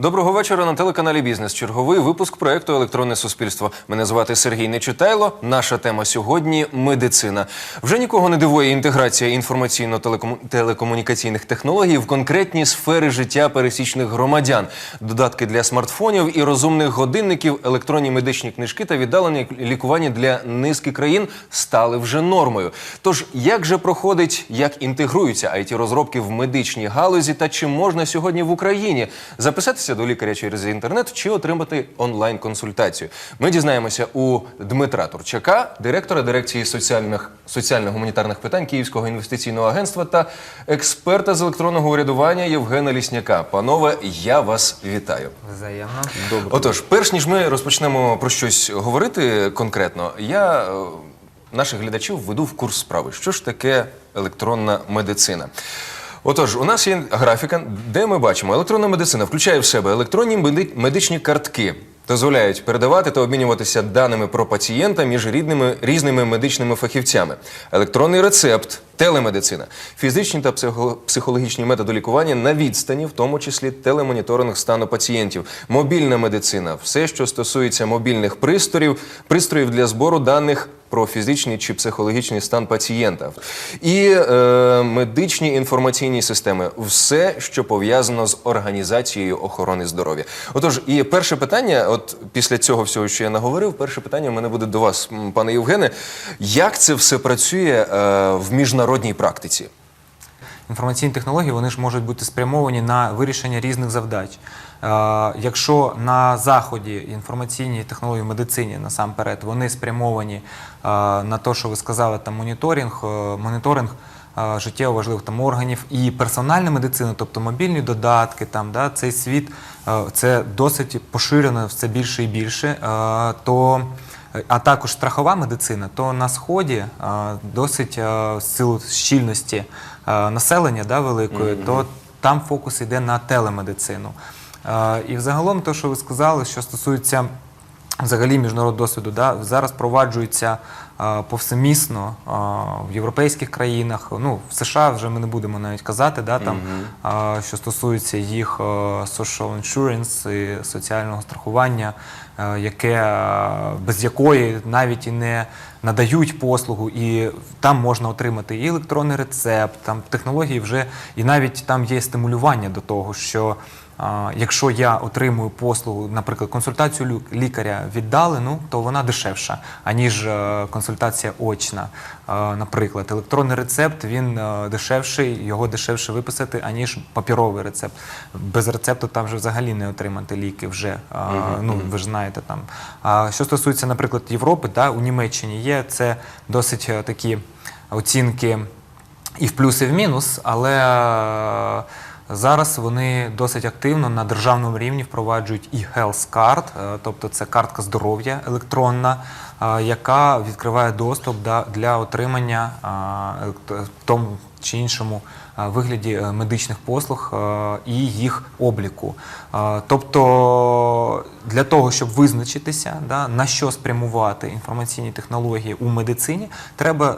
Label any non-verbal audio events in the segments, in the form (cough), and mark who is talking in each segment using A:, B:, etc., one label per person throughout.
A: Доброго вечора на телеканалі Бізнес. Черговий випуск проекту Електронне суспільство. Мене звати Сергій Нечитайло. Наша тема сьогодні медицина. Вже нікого не дивує інтеграція інформаційно-телекомунікаційних технологій в конкретні сфери життя пересічних громадян. Додатки для смартфонів і розумних годинників, електронні медичні книжки та віддалені лікування для низки країн стали вже нормою. Тож як же проходить, як інтегруються it розробки в медичній галузі та чи можна сьогодні в Україні записатися до лікаря через інтернет чи отримати онлайн-консультацію? Ми дізнаємося у Дмитра Турчака, директора дирекції соціальних соціально-гуманітарних питань Київського інвестиційного агентства та експерта з електронного урядування Євгена Лісняка. Панове, я вас вітаю.
B: Взаємно.
A: Отож, перш ніж ми розпочнемо про щось говорити конкретно, я е, наших глядачів введу в курс справи. Що ж таке електронна медицина? Отож, у нас є графіка, де ми бачимо, електронна медицина включає в себе електронні меди- медичні картки. Дозволяють передавати та обмінюватися даними про пацієнта між рідними різними медичними фахівцями. Електронний рецепт, телемедицина, фізичні та психо- психологічні методи лікування на відстані, в тому числі телемоніторинг стану пацієнтів, мобільна медицина, все, що стосується мобільних пристроїв, пристроїв для збору даних про фізичний чи психологічний стан пацієнта, і е, медичні інформаційні системи, все, що пов'язано з організацією охорони здоров'я. Отож, і перше питання, от після цього всього, що я наговорив, перше питання в мене буде до вас, пане Євгене. Як це все працює е, в міжнародній практиці?
B: Інформаційні технології вони ж можуть бути спрямовані на вирішення різних завдач. Е, якщо на заході інформаційні технології в медицині насамперед вони спрямовані е, на те, що ви сказали, там моніторинг, е, моніторинг життєво важливих там органів і персональна медицина, тобто мобільні додатки, там да цей світ це досить поширено все більше і більше. то а також страхова медицина, то на сході досить в силу щільності населення да, великої, то там фокус йде на телемедицину. Е, І взагалом, те, що ви сказали, що стосується взагалі міжнародного досвіду, да, зараз впроваджується е, повсемісно в європейських країнах. Ну, в США вже ми не будемо навіть казати, да, там, е, що стосується їх social insurance і соціального страхування, яке без якої навіть і не надають послугу, і там можна отримати і електронний рецепт, там технології вже, і навіть там є стимулювання до того, що Якщо я отримую послугу, наприклад, консультацію лікаря віддалену, то вона дешевша, аніж е, консультація очна. Е, Наприклад, електронний рецепт він е, дешевший, його дешевше виписати, аніж папіровий рецепт. Без рецепту там вже взагалі не отримати ліки вже. Ну ви ж знаєте там. Що стосується, наприклад, Європи, да, у Німеччині є це досить такі оцінки і в плюс, і в мінус, але зараз вони досить активно на державному рівні впроваджують і Health Card, е, тобто це картка здоров'я електронна, е, яка відкриває доступ для отримання е, в тому чи іншому е, вигляді е, медичних послуг е, і їх обліку. Тобто для того, щоб визначитися, да, на що спрямувати інформаційні технології у медицині, треба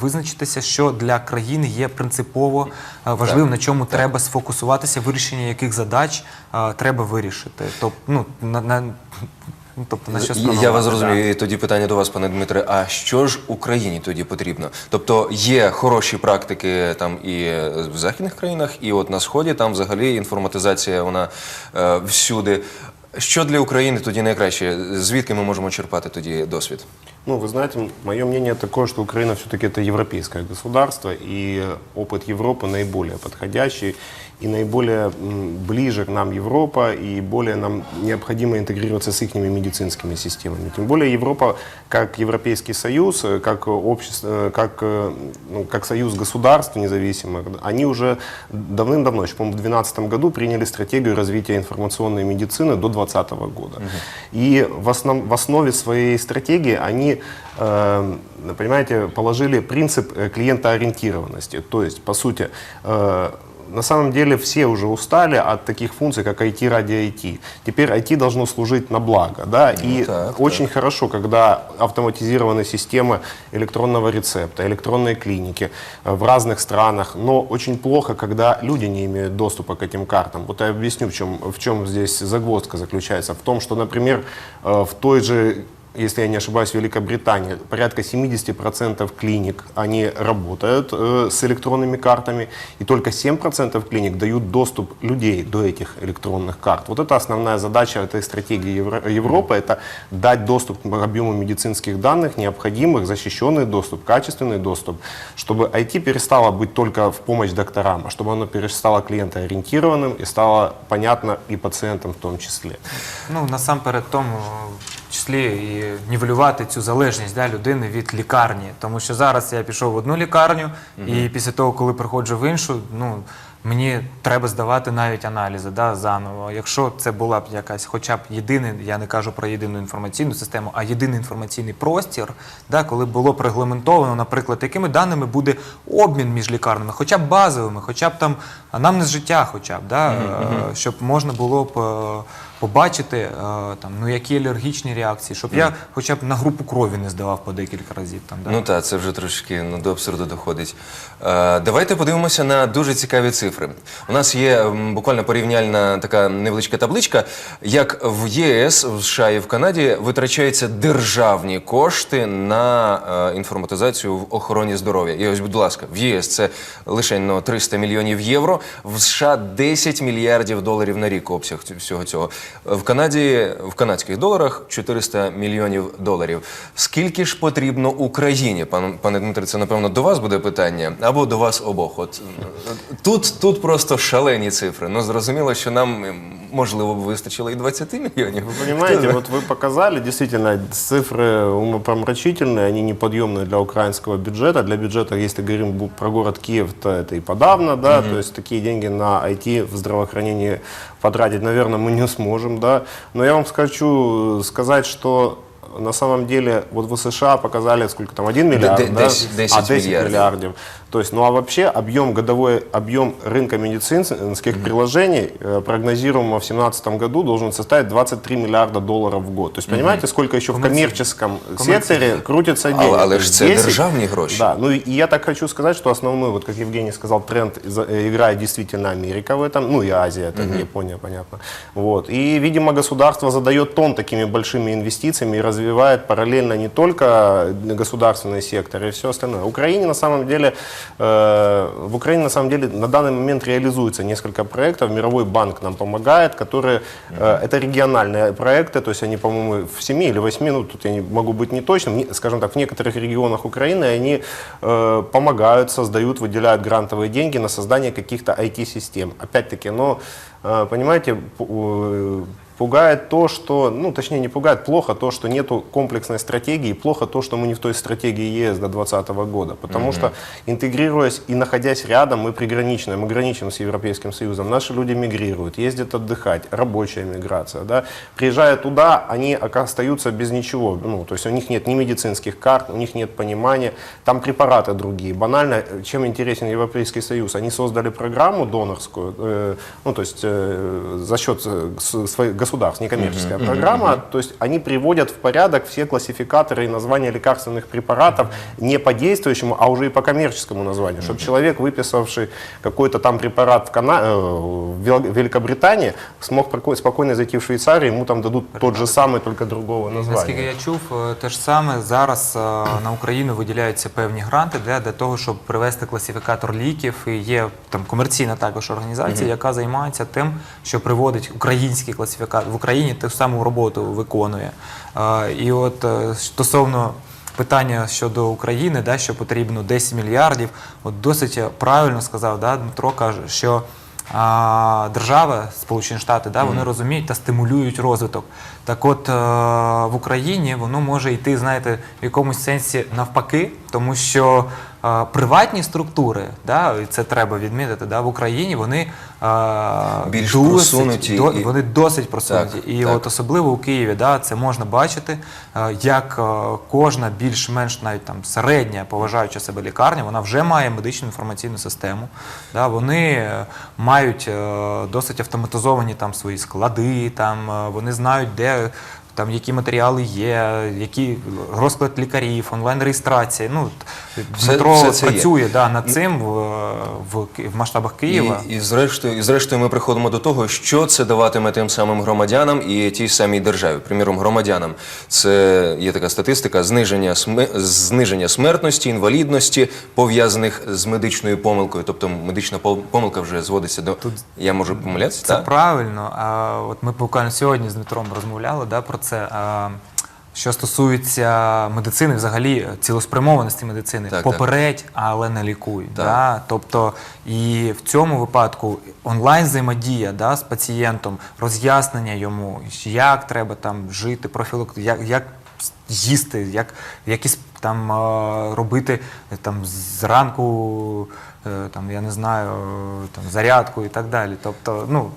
B: визначитися, що для країни є принципово важливим, на чому треба сфокусуватися, вирішення яких задач треба вирішити. Тобто, ну, на, на, ну, тобто, на що
A: Я
B: спрямувати,
A: вас
B: да.
A: зрозумію. І тоді питання до вас, пане Дмитре. А що ж Україні тоді потрібно? Тобто є хороші практики там і в західних країнах, і от на сході там взагалі інформатизація вона е, всюди. Що для України тоді найкраще? Звідки ми можемо черпати тоді досвід?
C: Ну, вы знаете, м- мое мнение такое, что Украина все-таки это европейское государство, и опыт Европы наиболее подходящий, И наиболее ближе к нам Европа, и более нам необходимо интегрироваться с их медицинскими системами. Тем более Европа, как Европейский Союз, э, как общество, э, как, э, ну, как союз государств независимых, они уже давным-давно, еще, по-моему, в 2012 году приняли стратегию развития информационной медицины до 2020 года. И в, основ, в основе своей стратегии они, э, понимаете, положили принцип клиентоориентированности. То есть, по сути, э, на самом деле все уже устали от таких функций, как IT ради IT. Теперь IT должно служить на благо. Да? И
A: так,
C: очень хорошо, когда автоматизированы системы электронного рецепта, электронной клиники э, в разных странах. Но очень плохо, когда люди не имеют доступа к этим картам. Вот я объясню, в чем, в чем здесь загвоздка заключается. В том, что, например, э, в той же если я не ошибаюсь, Великобритании порядка 70% клиник, они работают э, с электронными картами, и только 7% клиник дают доступ людей до этих электронных карт. Вот это основная задача этой стратегии Евро- Европы, это дать доступ к объему медицинских данных, необходимых, защищенный доступ, качественный доступ, чтобы IT перестало быть только в помощь докторам, а чтобы оно перестало клиентоориентированным и стало понятно и пациентам в том числе.
B: Ну, насамперед, тому числі і нівелювати цю залежність да, людини від лікарні. Тому що зараз я пішов в одну лікарню, і після того, коли приходжу в іншу, ну. Мені треба здавати навіть аналізи да, заново. Якщо це була б якась, хоча б єдиний, я не кажу про єдину інформаційну систему, а єдиний інформаційний простір, да, коли було б регламентовано, наприклад, якими даними буде обмін між лікарнями, хоча б базовими, хоча б там анамнез життя, хоча б, да, е, щоб можна було б е, побачити е, там, ну, які алергічні реакції, щоб я хоча б на групу крові не здавав по декілька разів. Там, да.
A: Ну так, це вже трошки ну, до абсурду доходить. Е, давайте подивимося на дуже цікаві цифри. У нас є м, буквально порівняльна така невеличка табличка, як в єС, в США і в Канаді витрачаються державні кошти на е, інформатизацію в охороні здоров'я. І ось, будь ласка, в ЄС це лише ну, 300 мільйонів євро, в США 10 мільярдів доларів на рік обсяг всього цього. В Канаді в канадських доларах 400 мільйонів доларів. Скільки ж потрібно Україні, пан, пане Дмитре, це напевно до вас буде питання або до вас обох. От е, тут, тут просто шалені цифри. Ну зрозуміло, що нам м, можливо б вистачило і 20 мільйонів.
C: Вы понимаете, вот вы показали, действительно, цифры умопомрачительные, они неподъемные для украинского бюджета. Для бюджета, если говорим бу- про город Киев, то это и подавно, да, то есть такие деньги на IT в здравоохранении потратить, наверное, мы не сможем, да. Но я вам хочу сказать, что на самом деле, вот в США показали сколько там, 1 миллиард, да?
A: десять-
C: а, 10
A: миллиардов.
C: миллиардов. То есть, ну а вообще объем, годовой объем рынка медицинских приложений э, прогнозируемо в 2017 году должен составить 23 миллиарда долларов в год. То есть, понимаете, сколько еще в коммерческом секторе крутится денег?
A: Але, але
C: То
A: ж
C: есть
A: це
C: 10
A: державні гроші.
C: да, ну и и я так хочу сказать, что основной, вот как Евгений сказал, тренд из- э, играет действительно Америка в этом, ну и Азия, это не Япония, понятно. Вот. И, видимо, государство задает тон такими большими инвестициями и развивает параллельно не только государственный сектор и все остальное. Украине на самом деле, э, в Украине на самом деле на данный момент реализуется несколько проектов. Мировой банк нам помогает, которые, э, это региональные проекты, то есть они, по-моему, в 7 или 8, ну тут я не могу быть не точным, не- скажем так, в некоторых регионах Украины они э, помогают, создают, выделяют грантовые деньги на создание каких-то IT-систем. Опять-таки, но, э, понимаете, п- э, Пугает то, что, ну, точнее, не пугает, плохо то, что нету комплексной стратегии, плохо то, что мы не в той стратегии ЕС до 2020 года. Потому что, интегрируясь и находясь рядом, мы приграничны, мы граничим с Европейским Союзом. Наши люди мигрируют, ездят отдыхать, рабочая миграция, да. Приезжая туда, они остаются без ничего. Ну, то есть у них нет ни медицинских карт, у них нет понимания, там препараты другие. Банально, э, чем интересен Европейский Союз? Они создали программу донорскую, э, ну, то есть э, за счет э, своих государств, некоммерческая программа, то есть они приводят в порядок все классификаторы и названия лекарственных препаратов не по действующему, а уже и по коммерческому названию, чтобы человек, выписавший какой-то там препарат в, Кана... э, в Вел- Великобритании, смог проко- спокойно зайти в Швейцарию, ему там дадут тот же самый, только другого названия.
B: Наскільки я чув, е, те ж саме зараз е, на Україну виділяються певні гранти для, для того, щоб привести класифікатор ліків. І є там комерційна також організація, яка займається тим, що приводить український класифікатор В Україні ту саму роботу виконує. І от е, стосовно питання щодо України, да, що потрібно 10 мільярдів, от досить правильно сказав да, Дмитро каже, що а, держава, Сполучені Штати, да, вони розуміють та стимулюють розвиток. Так от е, в Україні воно може йти, знаєте, в якомусь сенсі навпаки, тому що е, приватні структури, да, і це треба відмітити, да, в Україні вони е,
A: Більш
B: досить,
A: просунуті
B: до-
A: і-
B: вони досить просунуті.
A: Так,
B: і
A: так.
B: от особливо у Києві, да, це можна бачити, як кожна більш-менш навіть там середня поважаюча себе лікарня, вона вже має медичну інформаційну систему. Да, вони мають досить автоматизовані там свої склади, там вони знають, де. know Там які матеріали є, які розклад лікарів, онлайн-реєстрація. Ну,
A: Все-
B: Дмитро
A: все це є.
B: працює да, над цим в, в, в масштабах Києва.
A: І, і, зрештою, і зрештою ми приходимо до того, що це даватиме тим самим громадянам і тій самій державі. Приміром, громадянам це є така статистика зниження, сме, зниження смертності, інвалідності, пов'язаних з медичною помилкою. Тобто медична помилка вже зводиться до. Я можу помилятися?
B: Це
A: так?
B: правильно. А от ми буквально сьогодні з Дмитром розмовляли да, про це. А, що стосується медицини, взагалі цілеспрямованості медицини,
A: Так, так.
B: але не лікуй.
A: Так.
B: Да? Тобто, і в цьому випадку онлайн взаємодія да, з пацієнтом, роз'яснення йому, як треба там жити, профілак, як, як їсти, як якісь там е, робити е, там зранку, е, там я не знаю, е, там зарядку і так далі. Тобто, ну.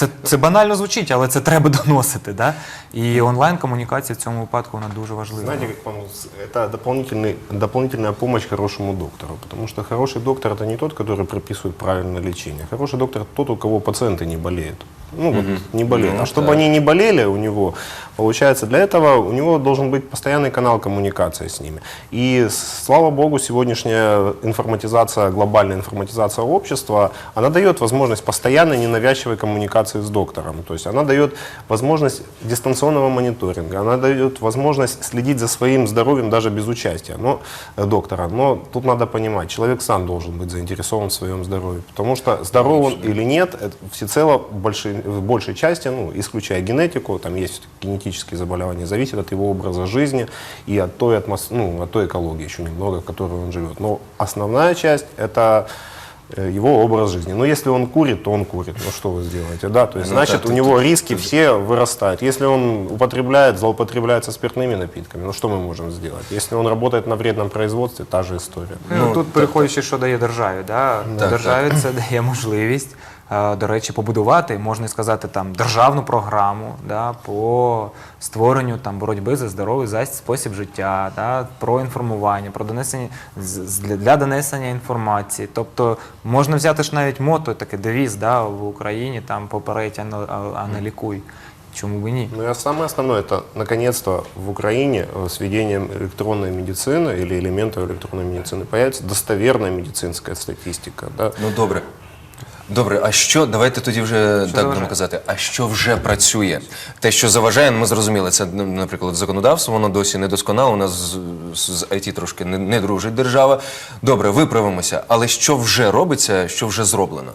B: Це, це банально звучить, але це треба (laughs) доносити. Да? І онлайн-комунікація в цьому випадку вона дуже важлива.
C: Знаете, как по-моему, с- это дополнительный, дополнительная помощь хорошему доктору, потому что хороший доктор это не тот, который прописывает правильное лечение. Хороший доктор тот, у кого пациенты не болеют. Ну, вот, не болеют.
A: Ну,
C: а чтобы
A: так.
C: они не болели у него, получается, для этого у него должен быть постоянный канал коммуникации с ними. И, слава богу, сегодняшняя информатизация, глобальная информатизация общества, она дает возможность постоянной ненавязчивой коммуникации с доктором. То есть она дает возможность дистанционного мониторинга, она дает возможность следить за своим здоровьем даже без участия но, э, доктора. Но тут надо понимать, человек сам должен быть заинтересован в своем здоровье. Потому что здоров он или нет, это всецело большей, в большей части, ну, исключая генетику, там есть генетические заболевания, зависит от его образа жизни и от той, атмос... ну, от той экологии еще немного, в которой он живет. Но основная часть это э, его образ жизни. Но если он курит, то он курит. Ну что вы сделаете? Да, то есть,
A: Ну,
C: значит,
A: так,
C: у
A: тут-
C: него риски все вырастают. Если он употребляет, злоупотребляется спиртными напитками, ну что мы можем сделать? Если он работает на вредном производстве, та же история.
B: Ну,
A: Ну,
B: тут
A: так,
B: переходячи, що дає державі. Да?
A: Так,
B: державі це дає можливість, е, до речі, побудувати, можна сказати, там державну програму да, по створенню там боротьби за здоровий за спосіб життя, да, про інформування, про донесення з- з- для, для донесення інформації. Тобто можна взяти ж навіть мото, таке девіз да, в Україні там попередь, а не, а- а не лікуй. Чому б і ні?
C: Ну и самое основное, это наконец-то в Украине э, с введением электронной медицины или элементов электронной медицины появится достоверная медицинская статистика. Да?
A: Ну добре. Добре, а що? Давайте тоді вже так будемо казати. А що вже працює? Те, що заважає, ну, ми зрозуміли. Це, ну, наприклад, законодавство, воно досі недосконало. У нас з, з IT трошки не, не дружить держава. Добре, виправимося. Але що вже робиться, що вже зроблено?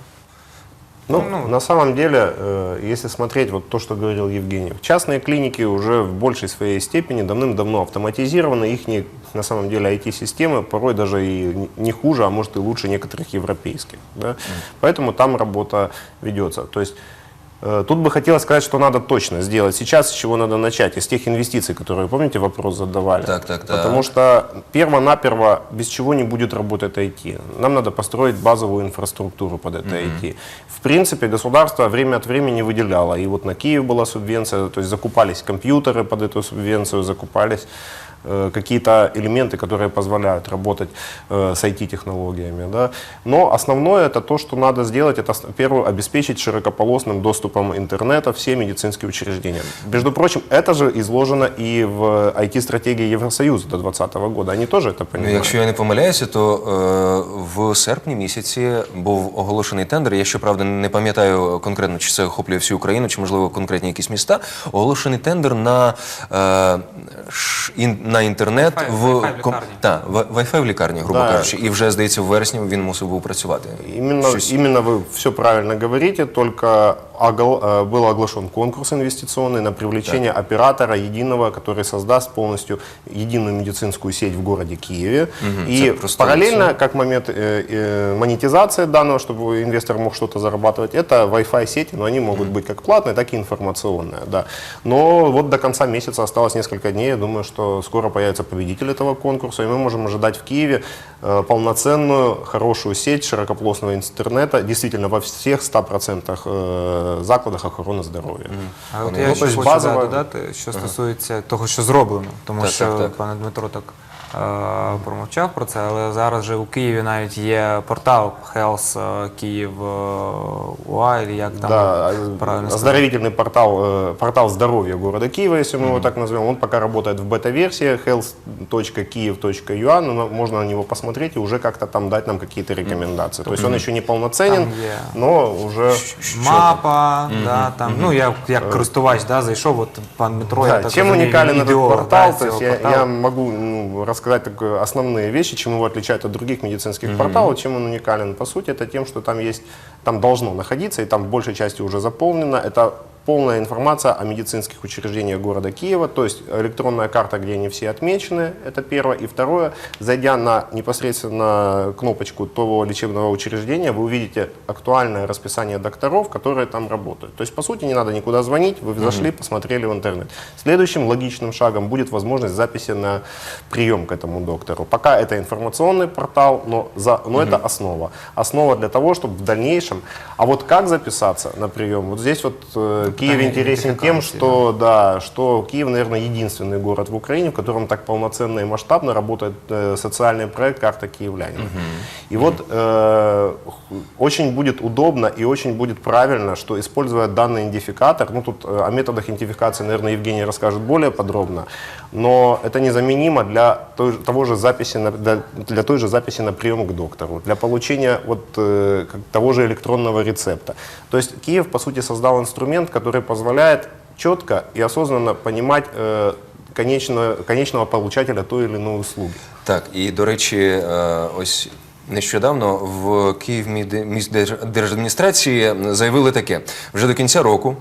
C: Ну, на самом деле, э, если смотреть вот то, что говорил Евгений, частные клиники уже в большей своей степени давным-давно автоматизированы, их на самом деле IT-системы порой даже и не- не хуже, а может и лучше некоторых европейских. Да? Поэтому там работа ведется. То есть Тут бы хотелось сказать, что надо точно сделать сейчас, с чего надо начать, из тех инвестиций, которые, помните, вопрос задавали.
A: Так, так, так.
C: Потому что перво-наперво без чего не будет работать IT. Нам надо построить базовую инфраструктуру под это IT. В принципе, государство время от времени выделяло. И вот на Киев была субвенция, то есть закупались компьютеры под эту субвенцию, закупались э, какие-то элементы, которые позволяют работать э, с IT-технологиями. Да? Но основное это то, что надо сделать, это с- первое, обеспечить широкополосным доступом интернета все медицинские учреждения. Между прочим, это же изложено и в IT-стратегии Евросоюза до 2020 года. Они тоже это
A: Ну,
C: понимают.
A: якщо я не помиляюся, то е, в серпні місяці був оголошений тендер. Я щоправда не пам'ятаю конкретно, чи це охоплює всю Україну, чи можливо конкретні якісь міста. Оголошений тендер на, е, ш- ін- на інтернет
B: Wi-Fi,
A: в
B: Wi-Fi в
A: ком-
B: лікарні.
A: та, в- Wi-Fi в лікарні, грубо
C: Да.
A: кажучи, і вже здається, в вересні він мусив був працювати.
C: Именно,
A: Щось-
C: именно вы все правильно говорите, только огл- э, был оглашен конкурс инвестиционный на привлечение оператора единого, который создаст полностью единую медицинскую сеть в городе Киеве.
A: Мгм,
C: И параллельно, как момент э, э, монетизации данного, чтобы инвестор мог что-то зарабатывать, это Wi-Fi сети, но они могут быть как платные, так и информационные. Да. Но вот до конца месяца осталось несколько дней. Я думаю, что скоро появится победитель этого конкурса, и мы можем ожидать в Киеве э, полноценную, хорошую сеть широкополосного интернета, действительно во всех 100% э, закладах охорони здоров'я.
B: А от я
C: ну,
B: ще хочу
C: базова-
B: додати, що стосується того, що зроблено, тому
A: Так,
B: що
A: так, так.
B: пане Дмитро так е, промовчав про це, але зараз же у Києві навіть є портал Health е, Київ е, УА, или як там
C: Да,
B: правильно сказати.
C: оздоровительный портал, э, портал здоровья города Киева, если мы его так назовем, он пока работает в бета-версии health.kiev.ua, но на- можно на него посмотреть и уже как-то там дать нам какие-то рекомендации. То есть он еще не полноценен,
B: Там є
C: но уже...
B: Мапа, да, там, ну я як користувач да, зайшов, от пан Дмитро, я
C: Да,
B: так
C: чем
B: розумію,
C: уникален
B: він
C: этот
B: ідеолог,
C: портал?
B: да,
C: То есть
B: цього
C: я,
B: порталу.
C: я могу ну, рассказать такое, основные вещи, чем его отличает от других медицинских порталов, чем он уникален. По сути, это тем, что там есть, там должно находиться, и там большей частью уже заполнено. Это полная информация о медицинских учреждениях города Киева, то есть электронная карта, где они все отмечены, это первое. И второе, зайдя на непосредственно кнопочку того лечебного учреждения, вы увидите актуальное расписание докторов, которые там работают. То есть, по сути, не надо никуда звонить, вы зашли, посмотрели в интернет. Следующим логичным шагом будет возможность записи на прием к этому доктору. Пока это информационный портал, но, за, но это основа. Основа для того, чтобы в дальнейшем... А вот как записаться на прием? Вот здесь вот э, Киев
B: Питание
C: интересен тем,
B: идентификации,
C: что, да, что Киев, наверное, единственный город в Украине, в котором так полноценно и масштабно работает э, социальный проект «Карта киевлянина». И вот э, очень будет удобно и очень будет правильно, что используя данный идентификатор, ну тут э, о методах идентификации, наверное, Евгений расскажет более подробно, но это незаменимо для той, же- того же записи на, для, для той же записи на прием к доктору, для получения вот э, как того же электронного рецепта. То есть Киев, по сути, создал инструмент, который позволяет четко и осознанно понимать э, конечного, конечного получателя той или иной услуги.
A: Так, і до речі, е, ось нещодавно в Київ держадміністрації заявили таке: вже до кінця року.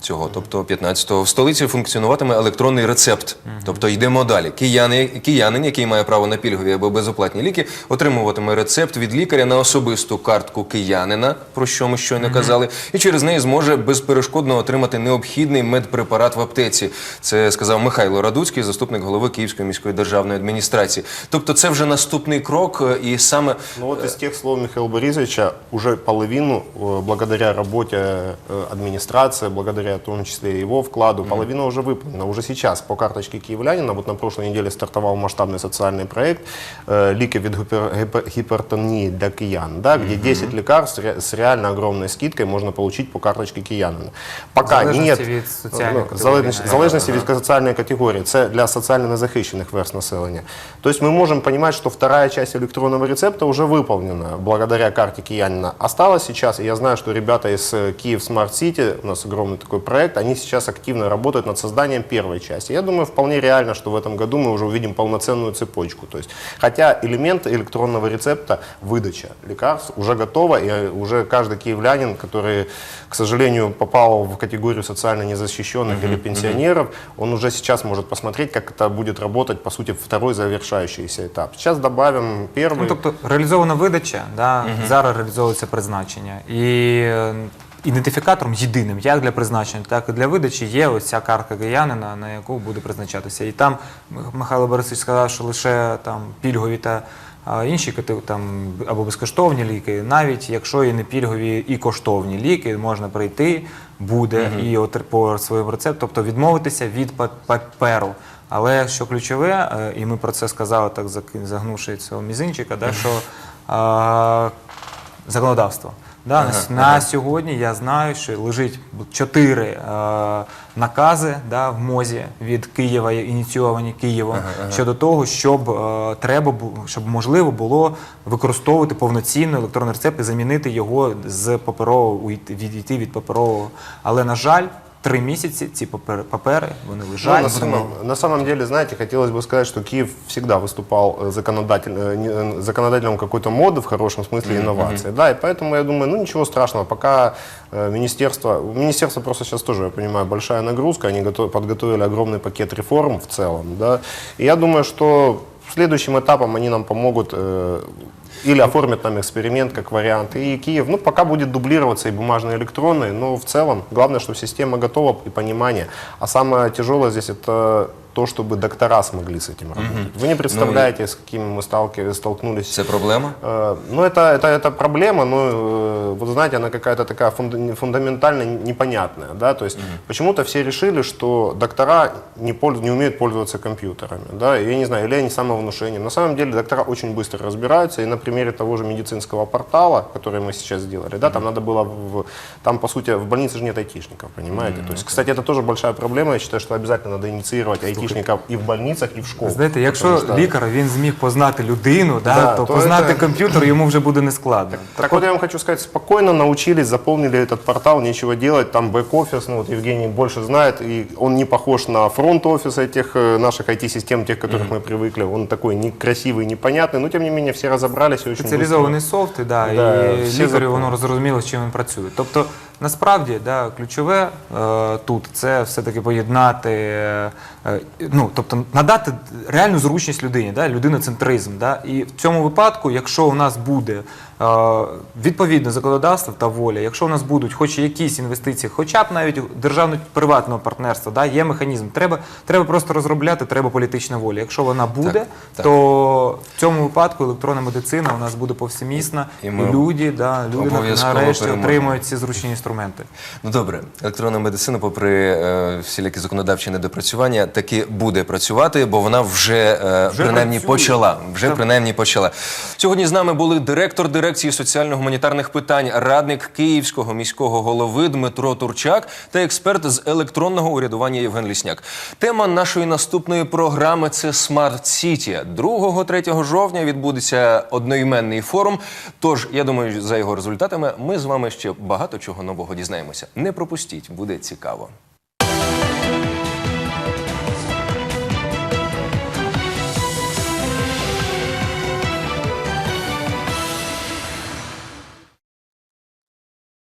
A: Цього, тобто 15-го, в столиці функціонуватиме електронний рецепт. Тобто йдемо далі. Кияни, киянин, який має право на пільгові або безоплатні ліки, отримуватиме рецепт від лікаря на особисту картку киянина, про що ми щойно казали, і через неї зможе безперешкодно отримати необхідний медпрепарат в аптеці. Це сказав Михайло Радуцький, заступник голови Київської міської державної адміністрації. Тобто, це вже наступний крок, е, і саме
C: Ну вот из тех слов Михаила Борисовича уже половину, э, благодаря работе э, администрации, благодаря в том числе его вкладу, половина уже выполнена. Уже сейчас по карточке киевлянина, вот на прошлой неделе стартовал масштабный социальный проект э, «Лики від гипер- гипер- гипертонии для киян», да, где 10 лекарств ре- с реально огромной скидкой можно получить по карточке киянина. Пока
B: В залежності
C: нет...
B: від соціальної
C: Ну,
B: категорії,
C: залежності,
B: да.
C: залежності від соціальної категорії. Це для соціально незахищених верст населення. То есть мы можем понимать, что вторая часть электронного рецепта уже выполнена благодаря карте Киянина. Осталось сейчас, и я знаю, что ребята из э, Киев Smart City, у нас огромный такой проект, они сейчас активно работают над созданием первой части. Я думаю, вполне реально, что в этом году мы уже увидим полноценную цепочку. То есть, хотя элемент электронного рецепта, выдача лекарств уже готова, и э, уже каждый киевлянин, который, к сожалению, попал в категорию социально незащищенных или пенсионеров, он уже сейчас может посмотреть, как это будет работать, по сути, второй завершающийся этап. Сейчас добавим первый.
B: Ну, тобто реалізована видача, да, зараз реалізовується призначення. І е, ідентифікатором єдиним, як для призначення, так і для видачі, є ось ця картка киянина, на яку буде призначатися. І там Михайло Борисович сказав, що лише там пільгові та а, інші там або безкоштовні ліки, навіть якщо і не пільгові і коштовні ліки, можна прийти, буде і отр- по своєму рецепту, тобто відмовитися від паперу. Але що ключове, е, і ми про це сказали, так загнувши цього мізинчика, да, що е, законодавство. Да, на ага. на сьогодні я знаю, що лежить чотири е, накази да, в МОЗі від Києва, ініційовані Києвом, щодо того, щоб е, треба щоб можливо було використовувати повноцінно електронний рецепт і замінити його з паперового, відійти від паперового. Але на жаль, три місяці ці папери, папери вони
C: Ну,
B: лежать.
C: на, самом, на самом деле, знаете, хотелось бы сказать, что Киев всегда выступал э, законодатель, э, не- э, законодателем какой-то моды в хорошем смысле инновации. Да, и поэтому я думаю, ну ничего страшного, пока э, министерство, у министерства просто сейчас тоже, я понимаю, большая нагрузка, они готов- подготовили огромный пакет реформ в целом, да, и я думаю, что следующим этапом они нам помогут э, или оформят нам эксперимент как вариант. И Киев, ну, пока будет дублироваться и бумажные, и электронные, но в целом главное, что система готова и понимание. А самое тяжелое здесь это то, чтобы доктора смогли с этим работать. Вы не представляете, с какими мы сталки- столкнулись.
A: Це проблема?
C: Э, Ну, это, это, это проблема, но, э, вот знаете, она какая-то такая фунда- фундаментально непонятная, да, то есть почему-то все решили, что доктора не, польз- не умеют пользоваться компьютерами, да, я не знаю, или они самовнушением. На самом деле доктора очень быстро разбираются, и на примере того же медицинского портала, который мы сейчас сделали, да, там надо было, в, там, по сути, в больнице же нет айтишников, понимаете, то есть, кстати, это тоже большая проблема, я считаю, что обязательно надо инициировать айтишников и в больницах, и в школах.
B: Знаєте, якщо
C: Потому что-
B: лікар він зміг познати людину, да,
C: Да,
B: то,
C: то
B: познати
C: це-
B: комп'ютер йому вже буде нескладно.
C: Так вот я вам хочу сказать, спокойно научились, заполнили этот портал, нечего делать, там бэк-офис, ну вот Евгений больше знает, и он не похож на фронт-офис этих э, наших IT-систем, тех, к которых мы привыкли, он такой некрасивый, непонятный, но тем не менее все разобрались и очень
B: Спеціалізований софт, і, да,
C: Да,
B: і
C: всі
B: лікарю
C: закони.
B: воно зрозуміло, з чим він працює. Тобто, насправді, да, ключове е, тут це все-таки поєднати, е, е, ну, тобто надати реальну зручність людині, да, людиноцентризм. Да, і в цьому випадку, якщо у нас буде відповідне законодавство та воля, якщо у нас будуть хоч якісь інвестиції, хоча б навіть державно-приватного партнерства, да, є механізм. Треба, треба просто розробляти, треба політична воля. Якщо вона буде,
A: так.
B: то в цьому випадку електронна медицина у нас буде повсемісна,
A: І
B: і,
A: ми
B: люди, да, люди нарешті
A: переможемо.
B: отримують ці зручні інструменти.
A: Ну добре, електронна медицина, попри е, всілякі законодавчі недопрацювання, таки буде працювати, бо вона вже, е,
B: Вже
A: принаймні
B: працює.
A: почала. Вже принаймні почала. Сьогодні з нами були директор директор дирекції соціально-гуманітарних питань, радник Київського міського голови Дмитро Турчак та експерт з електронного урядування Євген Лісняк. Тема нашої наступної програми це Смарт Сіті. 2-3 жовтня відбудеться одноіменний форум. Тож я думаю, за його результатами ми з вами ще багато чого нового дізнаємося. Не пропустіть, буде цікаво.